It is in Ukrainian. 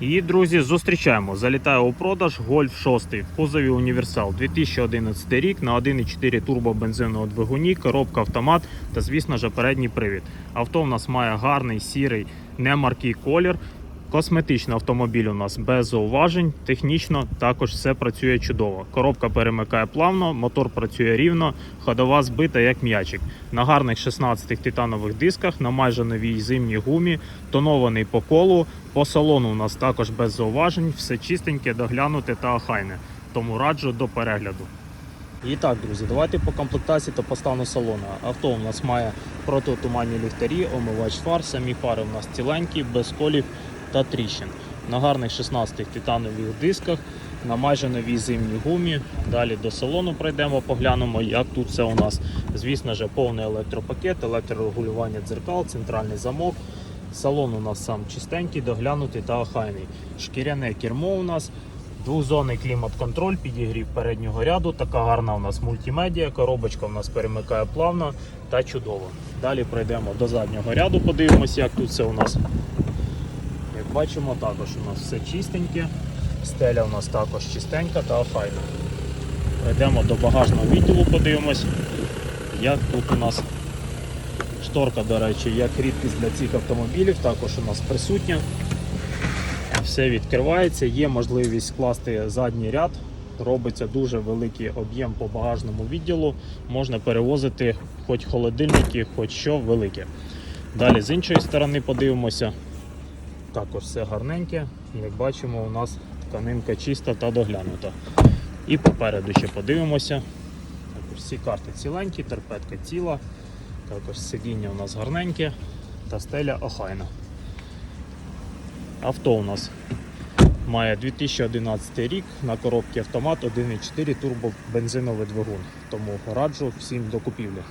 І, друзі, зустрічаємо. Залітає у продаж Golf 6 в кузові Універсал 2011 рік на 1,4 турбобензинного двигуні, коробка автомат та, звісно ж, передній привід. Авто в нас має гарний сірий, немаркий колір. Косметичний автомобіль у нас без зауважень, технічно також все працює чудово. Коробка перемикає плавно, мотор працює рівно, ходова збита як м'ячик. На гарних 16 титанових дисках, на майже новій зимній гумі, тонований по колу. По салону у нас також без зауважень, все чистеньке, доглянуте та охайне. Тому раджу до перегляду. І так, друзі, давайте по комплектації та по стану салону. Авто у нас має протитуманні ліхтарі, омивач фар, самі фари у нас ціленькі, без колів та тріщин. На гарних 16 титанових дисках, на майже новій зимній гумі. Далі до салону пройдемо, поглянемо, як тут все у нас. Звісно ж, повний електропакет, електрорегулювання дзеркал, центральний замок. Салон у нас сам чистенький, доглянутий та охайний. Шкіряне кермо у нас. Двозонний клімат-контроль, підігрів переднього ряду. Така гарна у нас мультимедіа. Коробочка у нас перемикає плавно та чудово. Далі пройдемо до заднього ряду, подивимося, як тут все у нас. Бачимо, також у нас все чистеньке. Стеля у нас також чистенька та охайна. Пройдемо до багажного відділу, подивимось, як тут у нас шторка, до речі, як рідкість для цих автомобілів, також у нас присутня. Все відкривається, є можливість скласти задній ряд. Робиться дуже великий об'єм по багажному відділу. Можна перевозити хоч холодильники, хоч що велике. Далі з іншої сторони подивимося. Також все гарненьке. Як бачимо, у нас тканинка чиста та доглянута. І попереду ще подивимося. Також всі карти ціленькі, терпетка ціла. Також сидіння у нас гарненьке та стеля охайна. Авто у нас має 2011 рік на коробці автомат 1.4 турбобензиновий двигун. Тому раджу всім до купівлі.